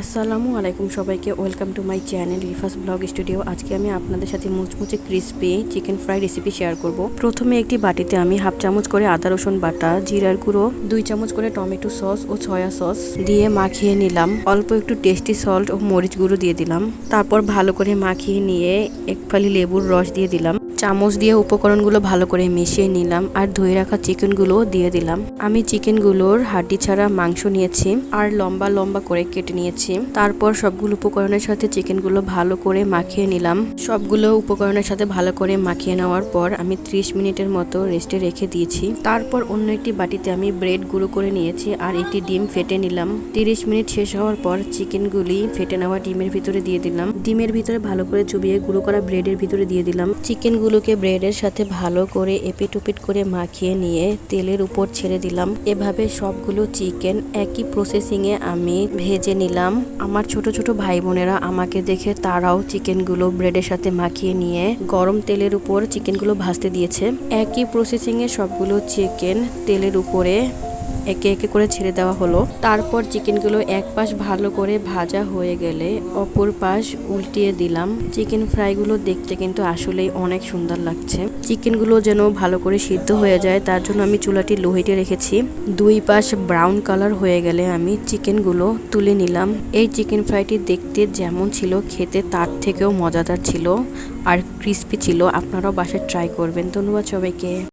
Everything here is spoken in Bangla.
আসসালামু আলাইকুম সবাইকে, welcome to my channel Rifa's blog studio. আজকে আমি আপনাদের সাথে মুচমুচে crispy chicken fry recipe share করব। প্রথমে একটি বাটিতে আমি হাফ চামচ করে আদা, রসুন বাটা, জিরার গুঁড়ো, দুই চামচ করে টমেটো সস ও সয়া সস দিয়ে মাখিয়ে নিলাম। অল্প একটু টেস্টি সল্ট ও মরিচ গুঁড়ো দিয়ে দিলাম। তারপর ভালো করে মাখিয়ে নিয়ে এক ফালি লেবুর রস দিয়ে দিলাম। চামচ দিয়ে উপকরণগুলো ভালো করে মিশিয়ে নিলাম আর ধুয়ে রাখা চিকেনগুলো দিয়ে দিলাম। আমি চিকেনগুলোর হাড্ডি ছাড়া মাংস নিয়েছি আর লম্বা লম্বা করে কেটে নিয়েছি। তারপর সবগুলো উপকরণের সাথে চিকেনগুলো ভালো করে মাখিয়ে নিলাম। সবগুলো উপকরণের সাথে ভালো করে মাখিয়ে নেওয়ার পর আমি 30 মিনিটের মতো রেস্টে রেখে দিয়েছি। তারপর অন্য একটি বাটিতে আমি ব্রেড গুঁড়ো করে নিয়েছি আর একটি ডিম ফেটে নিলাম। 30 মিনিট শেষ হওয়ার পর চিকেনগুলি ফেটে নেওয়া ডিমের ভিতরে দিয়ে দিলাম। ডিমের ভিতরে ভালো করে চুবিয়ে গুঁড়ো করা ব্রেডের ভিতরে দিয়ে দিলাম। চিকেনগুলোকে ব্রেডের সাথে ভালো করে এপিটুপিট করে মাখিয়ে নিয়ে তেলের উপর ছেড়ে দিলাম। এভাবে সবগুলো চিকেন একই প্রসেসিংয়ে আমি ভেজে নিলাম। আমার ছোট ছোট ভাই বোনেরা আমাকে দেখে তারাও চিকেনগুলো ব্রেডের সাথে মাখিয়ে নিয়ে গরম তেলের উপর চিকেনগুলো ভাজতে দিয়েছে। একই প্রসেসিংয়ে সবগুলো চিকেন তেলের উপরে একে একে করে ছেড়ে দেওয়া হলো। তারপর চিকেনগুলো এক পাশ ভালো করে ভাজা হয়ে গেলে অপর পাশ উল্টিয়ে দিলাম। চিকেন ফ্রাইগুলো দেখতে কিন্তু আসলেই অনেক সুন্দর লাগছে। চিকেনগুলো যেন ভালো করে সিদ্ধ হয়ে যায়, তার জন্য আমি চুলাটি লোহিটে রেখেছি। দুই পাশ ব্রাউন কালার হয়ে গেলে আমি চিকেনগুলো তুলে নিলাম। এই চিকেন ফ্রাইটি দেখতে যেমন ছিল, খেতে তার থেকেও মজাদার ছিল আর ক্রিস্পি ছিল। আপনারাও বাসায় ট্রাই করবেন। ধন্যবাদ সবাইকে।